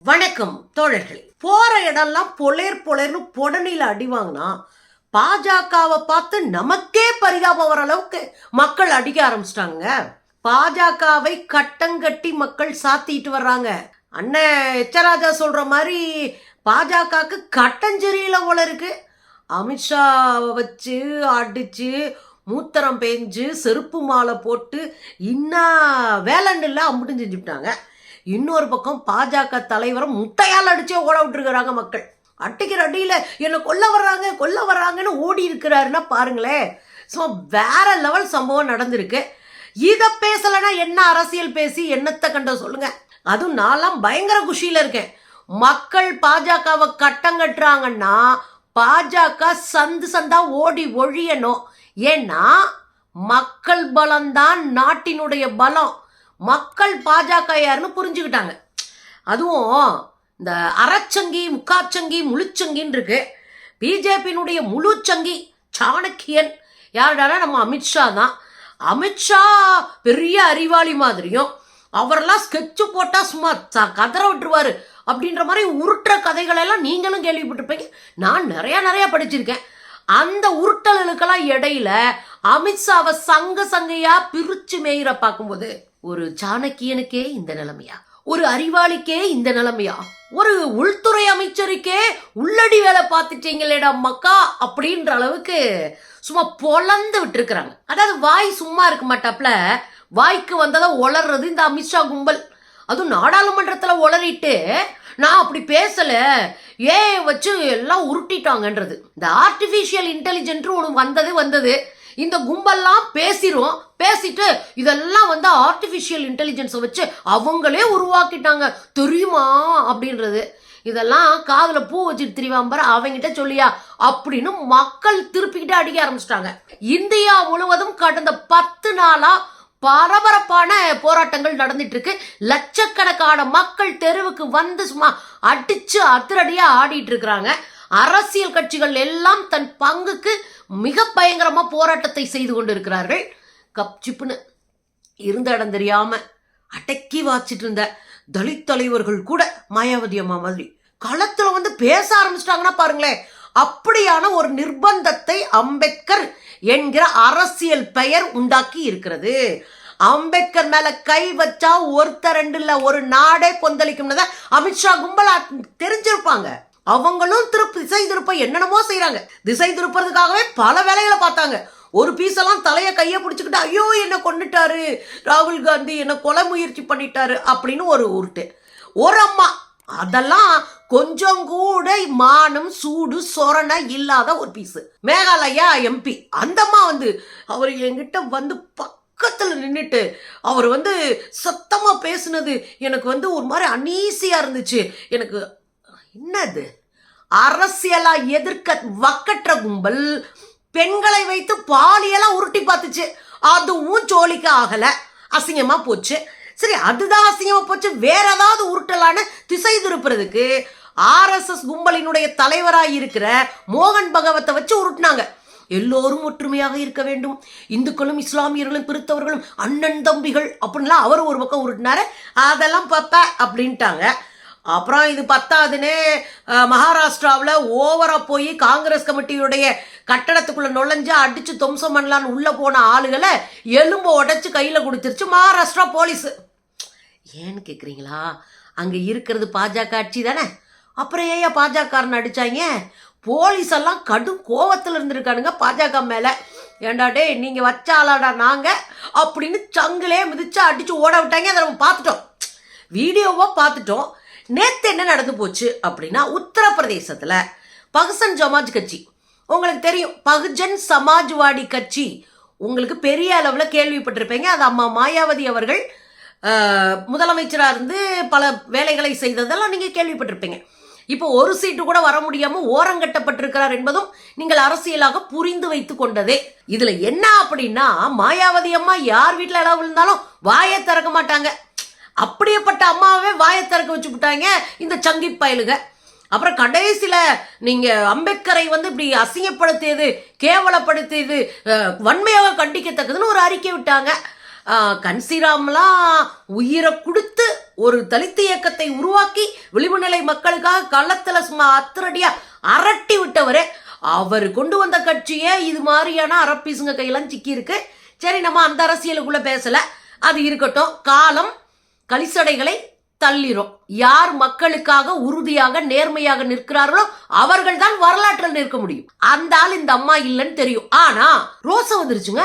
வணக்கம் தோழர்களே. போற இடம்லாம் பொலேர் பொலேர்னு பொடனில அடி வாங்கினா பாஜகவை பார்த்து நமக்கே பரிதாபம் வர அளவுக்கு மக்கள் அடிக்க ஆரம்பிச்சிட்டாங்க. பாஜகவை கட்டங்கட்டி மக்கள் சாத்திட்டு வர்றாங்க. அண்ணன் எச்சராஜா சொல்ற மாதிரி பாஜகவுக்கு கட்டஞ்செறியில போல இருக்கு. அமித்ஷாவை வச்சு அடிச்சு மூத்தரம் பேஞ்சு செருப்பு மாலை போட்டு இன்னா வேலைன்னு அம்புட்டு செஞ்சுட்டாங்க. இன்னொரு பக்கம் பாஜக தலைவரை முட்டையால் அடிச்சே ஓட விட்டுருக்கிறாங்க மக்கள். அட்டிக்கிற அடியில் என்னை கொல்ல வர்றாங்க கொல்ல வர்றாங்கன்னு ஓடி இருக்கிறாருன்னா பாருங்களேன். ஸோ வேற லெவல் சம்பவம் நடந்திருக்கு. இதை பேசலைன்னா என்ன அரசியல் பேசி என்னத்தை கண்ட சொல்லுங்க. அதுவும் நான்லாம் பயங்கர குஷியில் இருக்கேன். மக்கள் பாஜகவை கட்டம் கட்டுறாங்கன்னா பாஜக சந்து சந்தா ஓடி ஒழியணும். ஏன்னா மக்கள் பலம்தான் நாட்டினுடைய பலம். மக்கள் பாஜக யாருன்னு புரிஞ்சுக்கிட்டாங்க. அதுவும் இந்த அறச்சங்கி முக்காச்சங்கி முழுச்சங்கின்னு இருக்கு. பிஜேபியினுடைய முழுச்சங்கி சாணக்கியன் யாருடானா நம்ம அமித்ஷா தான். அமித்ஷா பெரிய அறிவாளி மாதிரியும் அவரெல்லாம் ஸ்கெட்சு போட்டால் சும்மா ச- கதற விட்டுருவாரு அப்படின்ற மாதிரி உருட்டுற கதைகளெல்லாம் நீங்களும் கேள்விப்பட்டிருப்பீங்க. நான் நிறையா நிறையா படிச்சிருக்கேன். அந்த உருட்டல்களுக்கெல்லாம் இடையில அமித்ஷாவை சங்க சங்கையாக பிரித்து மேயிற பார்க்கும்போது ஒரு சாணக்கியனுக்கே இந்த நிலைமையா? ஒரு அறிவாளிக்கே இந்த நிலைமையா? ஒரு உள்துறை அமைச்சருக்கே உள்ளடி வேலை பார்த்துட்டீங்களேடா மக்கா அப்படின்ற அளவுக்கு சும்மா பொலந்து விட்டுருக்குறாங்க. அதாவது வாய் சும்மா இருக்க மாட்டாப்ல. வாய்க்கு வந்ததை ஒளர்றது இந்த அமித்ஷா கும்பல். அதுவும் நாடாளுமன்றத்தில் உளறிட்டு நான் அப்படி பேசலை. ஏ வச்சு எல்லாம் உருட்டிட்டாங்கன்றது. இந்த ஆர்டிஃபிஷியல் இன்டெலிஜென்ட்டு ஒன்று வந்தது வந்தது. இந்த கும்பல்லாம் பேசிடும் பேசிட்டு இதெல்லாம் வந்து ஆர்டிஃபிஷியல் இன்டெலிஜென்ஸை வச்சு அவங்களே உருவாக்கிட்டாங்க. தெரியுமா அப்படின்றது. இதெல்லாம் காதில் பூ வச்சுட்டு திரிவாம்பர அவங்கிட்ட சொல்லியா அப்படின்னு மக்கள் திருப்பிக்கிட்டு அடிக்க ஆரம்பிச்சிட்டாங்க. இந்தியா முழுவதும் கடந்த பத்து நாளா பரபரப்பான போராட்டங்கள் நடந்துட்டு இருக்கு லட்சக்கணக்கான மக்கள் தெருவுக்கு வந்து சும்மா அடிச்சு அத்திரடியா ஆடிட்டு இருக்கிறாங்க. அரசியல் கட்சிகள் எல்லாம் தன் பங்குக்கு மிக பயங்கரமா போராட்டத்தை செய்து கொண்டிருக்கிறார்கள். கப்சிப்புன்னு இருந்த இடம் தெரியாம அடக்கி வாச்சிட்டு இருந்த தலித் தலைவர்கள் கூட மாயாவதி அம்மா மாதிரி களத்துல வந்து பேச ஆரம்பிச்சிட்டாங்கன்னா பாருங்களேன். அப்படியான ஒரு நிர்பந்தத்தை அம்பேத்கர் என்கிற அரசியல் பெயர் உண்டாக்கி இருக்கிறது. அம்பேத்கர் மேல கை வச்சா ஒருத்தர் ரெண்டு இல்ல ஒரு நாடே கொந்தளிக்கும்னு அமித்ஷா கும்பலா தெரிஞ்சிருப்பாங்க. அவங்களும் திருப்பி திசை திருப்ப என்னென்னமோ செய்கிறாங்க திசை திருப்புறதுக்காகவே பல வேலைகளை பார்த்தாங்க. ஒரு பீஸெல்லாம் தலையை கையை பிடிச்சிக்கிட்டு ஐயோ என்னை கொண்டுட்டாரு ராகுல் காந்தி என்னை கொலை முயற்சி பண்ணிட்டாரு. அப்படின்னு ஒரு உருட்டு. ஒரு அம்மா. அதெல்லாம் கொஞ்சம் கூட மானம் சூடு சொரணை இல்லாத ஒரு பீஸு மேகாலயா எம்பி அந்தம்மா வந்து அவர் என்கிட்ட வந்து பக்கத்தில் நின்றுட்டு அவர் வந்து சத்தமாக பேசுனது எனக்கு வந்து ஒரு மாதிரி அனீசியா இருந்துச்சு. எனக்கு என்னது? அரசியலா எதிர்க்க வக்கற்ற கும்பல் பெண்களை வைத்து பாலியலா உருட்டி பார்த்துச்சு. அதுவும் ஜோலிக்கு ஆகல. அசிங்கமா போச்சு. சரி அதுதான் அசிங்கமா போச்சு. வேற ஏதாவது உருட்டலான்னு திசை திருப்புறதுக்கு ஆர்எஸ்எஸ் கும்பலினுடைய தலைவராக இருக்கிற மோகன் பகவத்தை வச்சு உருட்டினாங்க. எல்லோரும் ஒற்றுமையாக இருக்க வேண்டும். இந்துக்களும் இஸ்லாமியர்களும் பிரித்தவர்களும் அண்ணன் தம்பிகள் அப்படின்லாம் அவர் ஒரு பக்கம் உருட்டினாரு. அதெல்லாம் பார்ப்ப அப்படின்ட்டாங்க. அப்புறம் இது பத்தாதுன்னு மகாராஷ்டிராவில் ஓவராக போய் காங்கிரஸ் கமிட்டியுடைய கட்டடத்துக்குள்ளே நுழைஞ்சு அடித்து துவம்சம் பண்ணலான்னு உள்ளே போன ஆளுகளை எலும்பை உடச்சி கையில் கொடுத்துருச்சு மகாராஷ்டிரா போலீஸ். ஏன்னு கேட்குறீங்களா அங்கே இருக்கிறது பாஜக ஆட்சி தானே? அப்புறம் ஏயா பாஜகன்னு அடித்தாங்க போலீஸ் எல்லாம் கடும் கோவத்தில் இருந்திருக்கானுங்க பாஜக மேலே. ஏண்டா டேய் நீங்கள் வச்சாலாடா நாங்கள் அப்படின்னு சங்கிலே மிதிச்சு அடித்து ஓட விட்டாங்க. அதை நம்ம பார்த்துட்டோம். வீடியோவாக பார்த்துட்டோம். நேத்து என்ன நடந்து போச்சு அப்படின்னா உத்தரப்பிரதேசத்தில் பகுசன் சமாஜ் கட்சி. உங்களுக்கு தெரியும் பகுஜன் சமாஜ்வாடி கட்சி. உங்களுக்கு பெரிய அளவில் கேள்விப்பட்டிருப்பீங்க. அது அம்மா மாயாவதி அவர்கள் முதலமைச்சராக இருந்து பல வேலைகளை செய்ததெல்லாம் நீங்கள் கேள்விப்பட்டிருப்பீங்க. இப்போ ஒரு சீட்டு கூட வர முடியாமல் ஓரங்கட்டப்பட்டிருக்கிறார் என்பதும் நீங்கள் அரசியலாக புரிந்து வைத்து கொண்டதே. இதில் என்ன அப்படின்னா மாயாவதி அம்மா யார் வீட்டில் இடம் இருந்தாலும் வாயை திறக்க மாட்டாங்க. அப்படியேப்பட்ட அம்மாவே வாயை திறக்க வச்சு விட்டாங்க இந்த சங்கி பயலுக. அப்புறம் கடைசியில் நீங்கள் அம்பேத்கரை வந்து இப்படி அசிங்கப்படுத்தியது கேவலப்படுத்தியது வன்மையாக கண்டிக்கத்தக்கதுன்னு ஒரு அறிக்கை விட்டாங்க. கன்சிராம்லாம் உயிரை கொடுத்து ஒரு தலித்து இயக்கத்தை உருவாக்கி விளிம்பு நிலை மக்களுக்காக களத்தில் சும்மா அத்தரடியாக அரட்டி விட்டவரே அவர் கொண்டு வந்த கட்சியே இது மாதிரியான அரப்பீசுங்க கையெல்லாம் சிக்கி இருக்கு சரி நம்ம அந்த அரசியலுக்குள்ளே பேசலை. அது இருக்கட்டும். காலம் கலிசடைகளை தள்ளிரும். யார் மக்களுக்காக உறுதியாக நேர்மையாக நிற்கிறார்களோ அவர்கள் தான் வரலாற்றில் நிற்க முடியும். அந்த ஆள் இந்த அம்மா இல்லைன்னு தெரியும். ஆனா ரோச வந்துருச்சுங்க.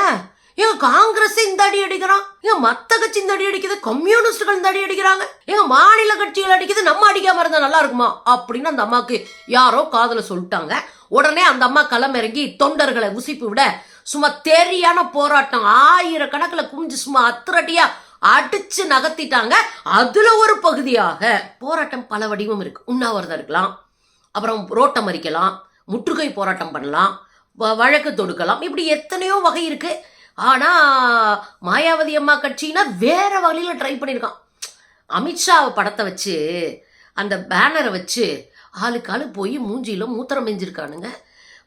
ஏங்க காங்கிரஸ் இந்த அடி அடிக்கிறான். ஏங்க மத்த கட்சி இந்த அடி அடிக்குது. கம்யூனிஸ்டுகள் இந்த அடி அடிக்கிறாங்க. ஏங்க மாநில கட்சிகள் அடிக்குது. நம்ம அடிக்காம இருந்தா நல்லா இருக்குமா? அப்படின்னு அந்த அம்மாக்கு யாரோ காதல சொல்லிட்டாங்க. உடனே அந்த அம்மா களமிறங்கி தொண்டர்களை உசிப்பு விட சும்மா தெரியான போராட்டம். ஆயிரக்கணக்கில் குமிஞ்சு சும்மா அத்திரட்டியா அடிச்சு நகர்த்திட்டாங்க. அதுல ஒரு பகுதியாக போராட்டம் பல வடிவம் இருக்கு. உண்ணாவிரதம் இருக்கலாம். அப்புறம் ரோட்டம் மறிக்கலாம் முற்றுகை போராட்டம் பண்ணலாம். வ- வழக்கு தொடுக்கலாம். இப்படி எத்தனையோ வகை இருக்கு. ஆனா மாயாவதி அம்மா கட்சினா வேற வகையில ட்ரை பண்ணியிருக்கான் அமித்ஷா படத்தை வச்சு அந்த பேனரை வச்சு ஆளுக்கு ஆளு போய் மூஞ்சியில மூத்திரம் மெஞ்சிருக்கானுங்க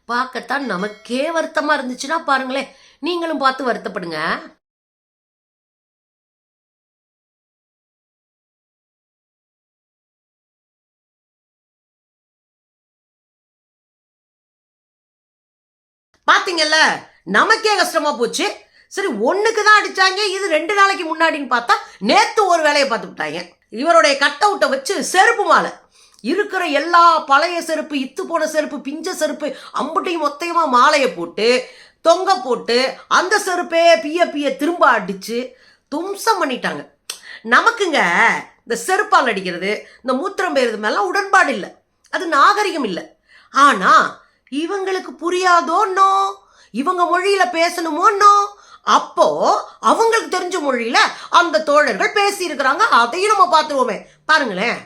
பார்க்கத்தான் நமக்கே வருத்தமாக இருந்துச்சுன்னா பாருங்களேன். நீங்களும் பார்த்து வருத்தப்படுங்க. பார்த்தீங்கல்ல நமக்கே கஷ்டமா போச்சு. சரி ஒன்றுக்கு தான் அடிச்சாங்க. இது ரெண்டு நாளைக்கு முன்னாடின்னு பார்த்தா நேத்து ஒரு வேலையை பார்த்து விட்டாங்க. இவருடைய கட் அவுட்டை வச்சு செருப்பு மாலை. இருக்கிற எல்லா பழைய செருப்பு இத்து போன செருப்பு பிஞ்ச செருப்பு அம்புட்டையும் மொத்தையுமா மாலையை போட்டு தொங்க போட்டு அந்த செருப்பே பிய பிய திரும்ப அடிச்சு தும்சம் பண்ணிட்டாங்க. நமக்குங்க இந்த செருப்பால் அடிக்கிறது இந்த மூத்திரம் பெயர்து மேலாம் உடன்பாடு இல்லை. அது நாகரிகம் இல்லை. ஆனா இவங்களுக்கு புரியாதோ நோ இவங்க மொழியில பேசணுமோ நோ அப்போ அவங்களுக்கு தெரிஞ்ச மொழியில அந்த தோழர்கள் பேசி இருக்கிறாங்க அதையும் நம்ம பார்த்துருவோமே. பாருங்களேன்.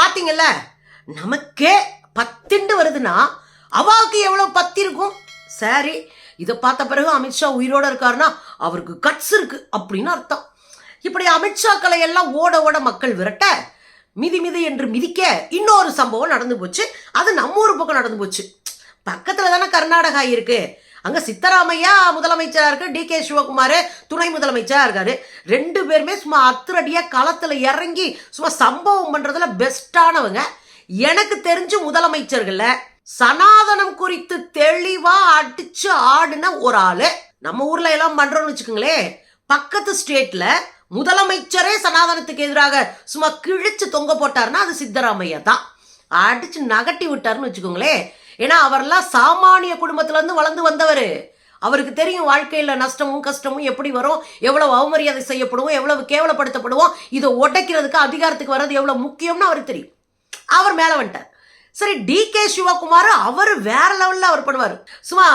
பாத்தீங்கல்ல நமக்கே பத்திண்டு வருதுன்னா அவாவுக்கு எவ்வளவு பத்தி இருக்கும்? சரி இதை பார்த்த பிறகு அமித்ஷா உயிரோட இருக்காருன்னா அவருக்கு கட்ஸ் இருக்கு அப்படின்னு அர்த்தம். இப்படி அமித்ஷாக்களை எல்லாம் ஓட ஓட மக்கள் விரட்ட மிதி மிதி என்று மிதிக்க இன்னொரு சம்பவம் நடந்து போச்சு. அது நம்ம ஊர் பக்கம் நடந்து போச்சு. பக்கத்தில் தானே கர்நாடகா இருக்கு. அங்கே சித்தராமையா முதலமைச்சராக இருக்கு டி கே சிவகுமார் துணை முதலமைச்சராக இருக்காரு. ரெண்டு பேருமே சும்மா அத்துரடியாக களத்தில் இறங்கி சும்மா சம்பவம் பண்ணுறதுல பெஸ்டானவங்க எனக்கு தெரிஞ்ச முதலமைச்சர்கள்ல சனாதனம் குறித்து தெளிவா அடிச்சு ஆடின ஒரு ஆளு. நம்ம ஊர்ல எல்லாம் பண்றோம்னு வச்சுக்கோங்களேன். பக்கத்து ஸ்டேட்ல முதலமைச்சரே சனாதனத்துக்கு எதிராக சும்மா கிழிச்சு தொங்க போட்டாருன்னா அது சித்தராமையா தான். அடிச்சு நகட்டி விட்டாருன்னு வச்சுக்கோங்களேன். ஏன்னா அவர்லாம் சாமானிய குடும்பத்திலேருந்து வளர்ந்து வந்தவர். அவருக்கு தெரியும் வாழ்க்கையில் நஷ்டமும் கஷ்டமும் எப்படி வரும் எவ்வளவு அவமரியாதை செய்யப்படுவோம் எவ்வளவு கேவலப்படுத்தப்படுவோம். இதை உடைக்கிறதுக்கு அதிகாரத்துக்கு வர்றது எவ்வளோ முக்கியம்னு அவருக்கு தெரியும். அவர் மேலே வந்துட்டார். சரி டி கே சிவகுமார் அவர் வேற லெவலில் அவர் பண்ணுவார். சும்மா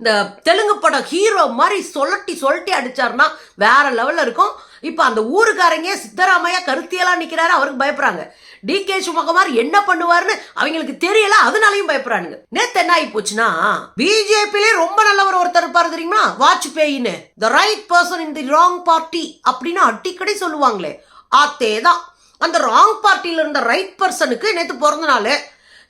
இந்த தெலுங்கு படம் ஹீரோ மாதிரி சொல்லட்டி சொல்லட்டி அடிச்சார்னா வேற லெவலில் இருக்கும். இப்போ அந்த ஊருக்காரங்க சித்தராமையா கருத்தியெல்லாம் நிற்கிறாரு அவருக்கு பயப்படுறாங்க. டி கே சிவகுமார் என்ன பண்ணுவாருன்னு அவங்களுக்கு தெரியல அதனாலையும் பயப்படுறானுங்க. நேத்து என்ன ஆகி போச்சுன்னா பிஜேபிலே ரொம்ப நல்லவர் ஒருத்தர் இருப்பாரு தெரியுமா? வாஜ்பேயின்னு. The right person in the wrong party அப்படின்னு அடிக்கடி சொல்லுவாங்களே ஆத்தே தான் அந்த ராங் பார்ட்டியில் இருந்த ரைட் பர்சனுக்கு நேற்று பிறந்த நாள்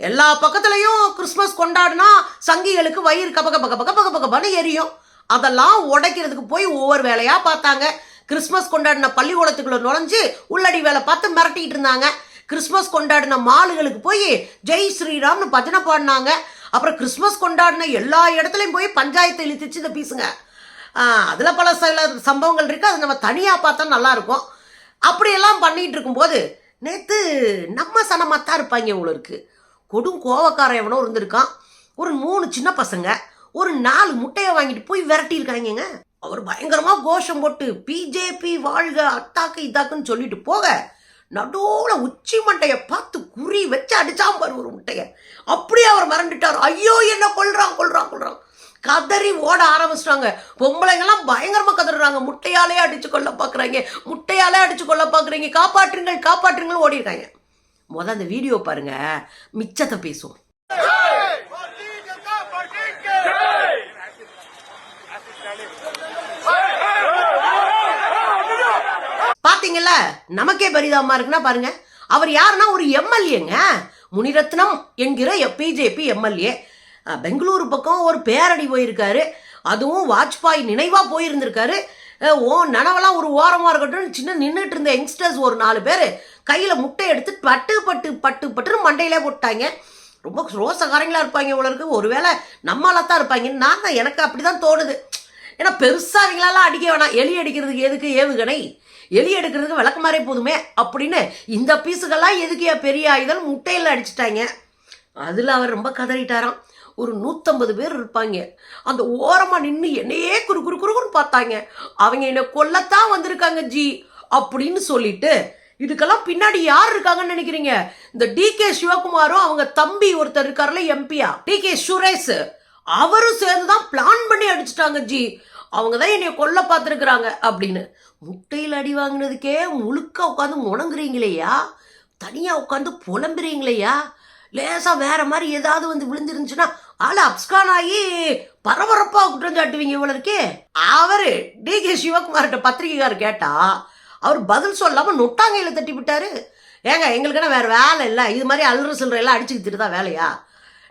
எல்லா பக்கத்துலையும் கிறிஸ்மஸ் கொண்டாடினா சங்கிகளுக்கு வயிறு கப கப கப கப கப கபன்னு எரியும். அதெல்லாம் உடைக்கிறதுக்கு போய் ஒவ்வொரு வேலையாக பார்த்தாங்க. கிறிஸ்மஸ் கொண்டாடின பள்ளிக்கூடத்துக்குள்ளே நுழைஞ்சு உள்ளடி வேலை பார்த்து மிரட்டிக்கிட்டு இருந்தாங்க. கிறிஸ்மஸ் கொண்டாடின மாலுகளுக்கு போய் ஜெய் ஸ்ரீராம்னு பஜனை பாடினாங்க. அப்புறம் கிறிஸ்மஸ் கொண்டாடின எல்லா இடத்துலையும் போய் பஞ்சாயத்து இழுத்துச்சு இந்த பீசுங்க. அதில் பல சில சம்பவங்கள் இருக்குது அது நம்ம தனியாக பார்த்தா நல்லாயிருக்கும் அப்படியெல்லாம் பண்ணிகிட்டு இருக்கும்போது நேற்று நம்ம சனமாக தான் இருப்பாங்க உங்களுக்கு. கொடும் கோவக்காரன் எவனோ இருந்திருக்கான். ஒரு மூணு சின்ன பசங்க ஒரு நாலு முட்டையை வாங்கிட்டு போய் விரட்டியிருக்காங்க அவர் பயங்கரமாக கோஷம் போட்டு பிஜேபி வாழ்க அத்தாக்கு இதாக்குன்னு சொல்லிட்டு போக நடுவில் உச்சி மண்டையை பார்த்து குறி வச்சு அடிச்சாம் பாரு ஒரு முட்டையை. அப்படியே அவர் மறந்துட்டார் ஐயோ என்ன கொள்றான் கொள்றான் கொள்றான் கதறி ஓட ஆரம்பிச்சிட்டாங்க. பொம்பளைங்கெல்லாம் பயங்கரமாக கதறாங்க. முட்டையாலே அடிச்சு கொள்ள பார்க்குறாங்க முட்டையாலே அடிச்சு கொள்ள பார்க்குறீங்க காப்பாற்றுங்கள் காப்பாற்றுங்கள் ஓடி இருக்காங்க முத அந்த வீடியோ பாருங்க. மிச்சத்தை பேசும் பாத்தீங்கல்ல? நமக்கே பரிதாபமா இருக்குன்னா பாருங்க. அவர் யாருன்னா ஒரு எம்எல்ஏங்க. முனிரத்னம் என்கிற பிஜேபி எம்எல்ஏ. பெங்களூர் பெங்களூரு பக்கம் ஒரு பேரடி போயிருக்காரு. அதுவும் வாஜ்பாய் நினைவா போயிருந்திருக்காரு. ஓ நனவெல்லாம் ஒரு ஓரமா இருக்கட்டும். சின்ன நின்றுட்டு இருந்த யங்ஸ்டர்ஸ் ஒரு நாலு பேர். கையில் முட்டை எடுத்து பட்டு பட்டு பட்டு பட்டுன்னு மண்டையிலே போட்டாங்க. ரொம்ப ரோசக்காரங்களா இருப்பாங்க இவ்வளோ ஒருவேளை நம்மளாக தான் இருப்பாங்க. நான் தான் எனக்கு அப்படிதான் தோணுது. ஏன்னா பெருசா அவங்களாலாம் அடிக்க வேணாம். எலி அடிக்கிறதுக்கு எதுக்கு ஏவுகணை? எலி எடுக்கிறதுக்கு விளக்கமாறே போதுமே அப்படின்னு இந்த பீஸுகள்லாம் எதுக்கு பெரிய ஆயுதம். முட்டையில் அடிச்சிட்டாங்க. அதில் அவர் ரொம்ப கதறிட்டாராம். ஒரு நூற்றம்பது பேர் இருப்பாங்க. அந்த ஓரமாக நின்று என்னையே குறு குறு குறுன்னு பார்த்தாங்க. அவங்க என்னை கொல்லத்தான் வந்திருக்காங்க ஜி அப்படின்னு சொல்லிட்டு இதுக்கெல்லாம் பின்னாடி யார் இருக்காங்கன்னு நினைக்கிறீங்க? இந்த டி கே சிவகுமாரும் அவங்க தம்பி ஒருத்தர் இருக்காருல எம்பியா டி கே சுரேஷ். அவரும் சேர்ந்து தான் பிளான் பண்ணி அடிச்சிட்டாங்க ஜி. அவங்க தான் என்னை கொல்ல பார்த்துருக்குறாங்க அப்படின்னு. முட்டையில் அடி வாங்கினதுக்கே முழுக்க உட்காந்து முணங்குறீங்களேயா தனியாக உட்காந்து புலம்புறீங்களேயா லேசாக வேற மாதிரி ஏதாவது வந்து விழுந்துருந்துச்சுன்னா ஆள் அப்ஸ்கான் ஆகி பரபரப்பாக குற்றம் சாட்டுவீங்க இவ்வளோ இருக்கே. அவரு டி கே சிவகுமார்கிட்ட பத்திரிகைக்காரர் கேட்டால் அவர் பதில் சொல்லாமல் நொட்டாங்கையில் தட்டி விட்டாரு. ஏங்க எங்களுக்குன்னா வேறு வேலை இல்லை. இது மாதிரி அல்ற சில்லற எல்லாம் அடிச்சுக்கிட்டு தான் வேலையா?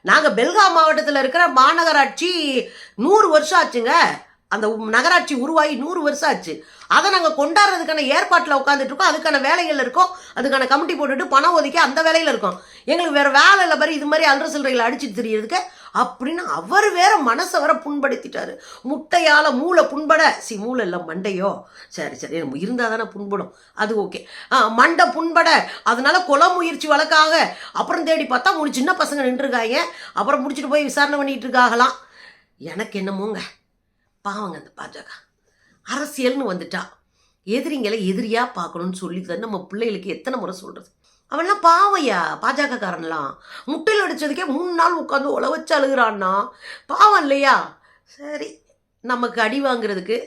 நாங்கள் பெல்காம் மாவட்டத்தில் இருக்கிற மாநகராட்சி நூறு வருஷம் ஆச்சுங்க. அந்த நகராட்சி உருவாகி நூறு வருஷம் ஆச்சு. அதை நாங்கள் கொண்டாடுறதுக்கான ஏற்பாட்டில் உட்காந்துட்டு இருக்கோம். அதுக்கான வேலைகள் இருக்கோம். அதுக்கான கமிட்டி போட்டுட்டு பணம் ஒதுக்கி அந்த வேலையில் இருக்கோம். எங்களுக்கு வேறு வேலை இல்லை மாதிரி இது மாதிரி அல்ற சில்லறைகளை அடிச்சுட்டு தெரியறதுக்கு அப்படின்னு அவர் வேற மனசை வர புண்படுத்திட்டாரு. முட்டையால் மூளை புண்பட. சி மூளை இல்லை மண்டையோ? சரி சரி நம்ம இருந்தால் தானே புண்படும். அது ஓகே. ஆ மண்டை புண்பட. அதனால கொலை முயற்சி வழக்காக. அப்புறம் தேடி பார்த்தா மூணு சின்ன பசங்க நின்றுருக்காங்க. அப்புறம் முடிச்சுட்டு போய் விசாரணை பண்ணிகிட்டு இருக்காகலாம் எனக்கு என்னமோங்க? பாவங்க அந்த பாஜக. அரசியல்னு வந்துட்டா. எதிரிங்களை எதிரியாக பார்க்கணும்னு சொல்லி தான் நம்ம பிள்ளைகளுக்கு எத்தனை முறை சொல்கிறது அவன்லாம் பாவையா பாஜகக்காரன்லாம். முட்டையில் அடிச்சதுக்கே மூணு நாள் உட்காந்து உழ வச்சு அழுகிறான்னா? பாவம் இல்லையா? சரி நமக்கு அடி வாங்குறதுக்கு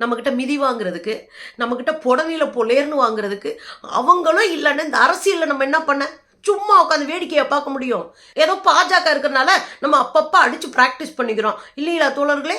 நம்மக்கிட்ட மிதி வாங்குறதுக்கு நம்மக்கிட்ட புடவையில் பொலேர்னு வாங்குறதுக்கு அவங்களும் இல்லைன்னு இந்த அரசியலில் நம்ம என்ன பண்ண? சும்மா உட்காந்து வேடிக்கையை பார்க்க முடியும். ஏதோ பாஜக இருக்கிறனால நம்ம அப்பப்போ அடித்து ப்ராக்டிஸ் பண்ணிக்கிறோம். இல்லைங்களா தோழர்களே?